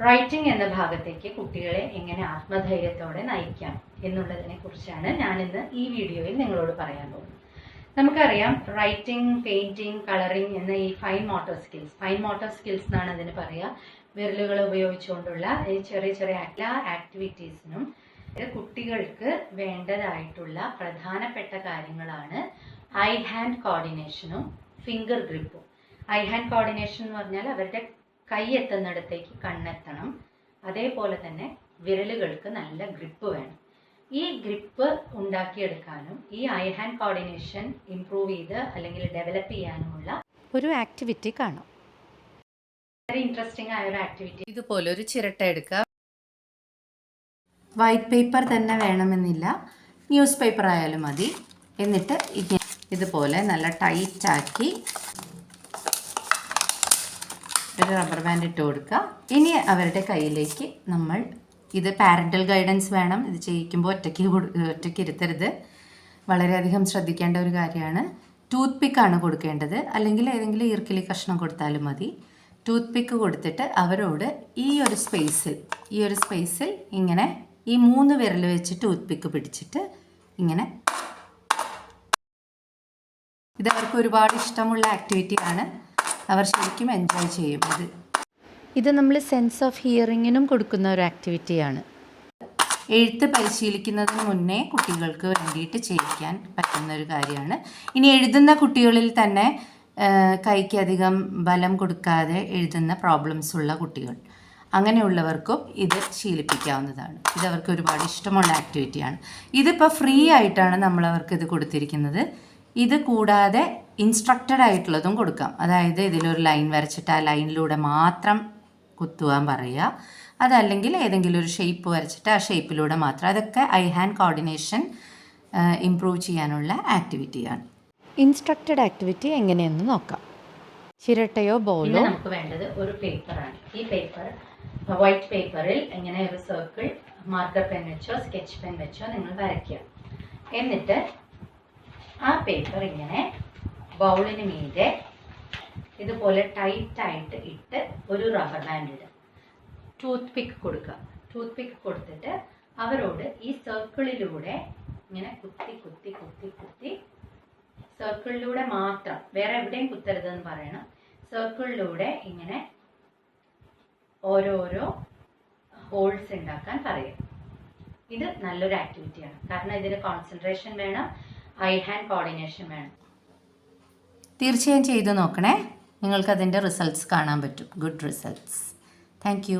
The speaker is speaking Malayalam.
റൈറ്റിംഗ് എന്ന ഭാഗത്തേക്ക് കുട്ടികളെ എങ്ങനെ ആത്മധൈര്യത്തോടെ നയിക്കാം എന്നുള്ളതിനെ കുറിച്ചാണ് ഞാനിന്ന് ഈ വീഡിയോയിൽ നിങ്ങളോട് പറയാൻ പോകുന്നത്. നമുക്കറിയാം റൈറ്റിംഗ് പെയിന്റിംഗ് കളറിംഗ് എന്ന ഈ fine motor skills fine motor skills എന്നാണ് അതിന് പറയുക. വിരലുകൾ ഉപയോഗിച്ചുകൊണ്ടുള്ള ഈ ചെറിയ ചെറിയ എല്ലാ ആക്ടിവിറ്റീസിനും കുട്ടികൾക്ക് വേണ്ടതായിട്ടുള്ള പ്രധാനപ്പെട്ട കാര്യങ്ങളാണ് ഐ ഹാൻഡ് കോർഡിനേഷനും ഫിംഗർ ഗ്രിപ്പും ഐ ഹാൻഡ് കോർഡിനേഷൻ എന്ന് പറഞ്ഞാൽ അവരുടെ കൈ എത്തുന്നിടത്തേക്ക് കണ്ണെത്തണം. അതേപോലെ തന്നെ വിരലുകൾക്ക് നല്ല ഗ്രിപ്പ് വേണം. ഈ ഗ്രിപ്പ് ഉണ്ടാക്കിയെടുക്കാനും ഈ ഐ ഹാൻഡ് കോർഡിനേഷൻ ഇംപ്രൂവ് ചെയ്ത് അല്ലെങ്കിൽ ഡെവലപ്പ് ചെയ്യാനുമുള്ള ഒരു ആക്ടിവിറ്റി കാണാം. വളരെ ഇൻട്രസ്റ്റിംഗ് ആയ ഒരു ആക്ടിവിറ്റി ഇതുപോലെ ഒരു ചിരട്ട എടുക്കുക. വൈറ്റ് പേപ്പർ തന്നെ വേണമെന്നില്ല. ന്യൂസ് പേപ്പർ ആയാലും മതി. എന്നിട്ട് ഇതുപോലെ നല്ല ടൈറ്റാക്കി ഒരു റബ്ബർ ബാൻഡ് ഇട്ട് കൊടുക്കുക. ഇനി അവരുടെ കയ്യിലേക്ക് നമ്മൾ ഇത് പാരന്റൽ ഗൈഡൻസ് വേണം. ഇത് ചെയ്യിക്കുമ്പോൾ ഒറ്റയ്ക്ക് ഒറ്റയ്ക്ക് ഇരുത്തരുത്. വളരെയധികം ശ്രദ്ധിക്കേണ്ട ഒരു കാര്യമാണ്. ടൂത്ത് പിക്കാണ് കൊടുക്കേണ്ടത്. അല്ലെങ്കിൽ ഏതെങ്കിലും ഈർക്കിലി കഷ്ണം കൊടുത്താലും മതി. ടൂത്ത് പിക്ക് കൊടുത്തിട്ട് അവരോട് ഈ ഒരു സ്പേസിൽ ഈ ഒരു സ്പേസിൽ ഇങ്ങനെ ഈ മൂന്ന് വിരൽ വെച്ച് ടൂത്ത് പിക്ക് പിടിച്ചിട്ട് ഇങ്ങനെ ഇത് അവർക്ക് ഒരുപാട് ഇഷ്ടമുള്ള ആക്ടിവിറ്റിയാണ് അവർ ശരിക്കും എൻജോയ് ചെയ്യും ഇത് ഇത് നമ്മൾ സെൻസ് ഓഫ് ഹിയറിങ്ങിനും കൊടുക്കുന്ന ഒരു ആക്ടിവിറ്റിയാണ് എഴുത്ത് പരിശീലിക്കുന്നതിന് മുന്നേ കുട്ടികൾക്ക് വേണ്ടിയിട്ട് ചെയ്യിക്കാൻ പറ്റുന്ന ഒരു കാര്യമാണ്. ഇനി എഴുതുന്ന കുട്ടികളിൽ തന്നെ കൈക്ക് അധികം ബലം കൊടുക്കാതെ എഴുതുന്ന പ്രോബ്ലംസ് ഉള്ള കുട്ടികൾ. അങ്ങനെയുള്ളവർക്കും ഇത് ശീലിപ്പിക്കാവുന്നതാണ്. ഇത് അവർക്ക് ഒരുപാട് ഇഷ്ടമുള്ള ആക്ടിവിറ്റിയാണ് ഇതിപ്പോൾ ഫ്രീ ആയിട്ടാണ് നമ്മൾ അവർക്ക് ഇത് കൊടുത്തിരിക്കുന്നത്. ഇത് കൂടാതെ ഇൻസ്ട്രക്റ്റഡ് ആയിട്ടുള്ളതും കൊടുക്കാം. അതായത് ഇതിലൊരു ലൈൻ വരച്ചിട്ട് ആ ലൈനിലൂടെ മാത്രം കുത്തുവാൻ പറയുക. അതല്ലെങ്കിൽ ഏതെങ്കിലും ഒരു ഷേപ്പ് വരച്ചിട്ട് ആ ഷേപ്പിലൂടെ മാത്രം. അതൊക്കെ ഐ ഹാൻഡ് കോർഡിനേഷൻ ഇംപ്രൂവ് ചെയ്യാനുള്ള ആക്ടിവിറ്റിയാണ് ഇൻസ്ട്രക്റ്റഡ് ആക്ടിവിറ്റി എങ്ങനെയെന്ന് നോക്കാം. ചിരട്ടയോ ബോലോ ബോളോ നമുക്ക് വേണ്ടത് ഒരു പേപ്പറാണ് ഈ പേപ്പർ വൈറ്റ് പേപ്പറിൽ ഇങ്ങനെ ഒരു സർക്കിൾ മാർക്കർ പെൻ വെച്ചോ സ്കെച്ച് പെൻ വെച്ചോ നിങ്ങൾ വരയ്ക്കുക. എന്നിട്ട് ആ പേപ്പർ ഇങ്ങനെ ബൗളിന് മീതെ ഇതുപോലെ ടൈറ്റ് ആയിട്ട് ഇട്ട് ഒരു റബ്ബർ ബാൻഡ് ഇടുക. ടൂത്ത് പിക്ക് കൊടുക്കുക. ടൂത്ത് പിക്ക് കൊടുത്തിട്ട് അവരോട് ഈ സർക്കിളിലൂടെ ഇങ്ങനെ കുത്തി കുത്തി കുത്തി കുത്തി സർക്കിളിലൂടെ മാത്രം വേറെ എവിടെയും കുത്തരുതെന്ന് പറയണം. സർക്കിളിലൂടെ ഇങ്ങനെ ഓരോരോ ഹോൾസ് ഉണ്ടാക്കാൻ പറയും. ഇത് നല്ലൊരു ആക്ടിവിറ്റിയാണ് കാരണം ഇതിന് കോൺസെൻട്രേഷൻ വേണം. ഐ ഹാൻഡ് കോർഡിനേഷൻ വേണം. തീർച്ചയായും ചെയ്തു നോക്കണേ. നിങ്ങൾക്ക് അതിന്റെ റിസൾട്ട്സ് കാണാൻ പറ്റും. Good results thank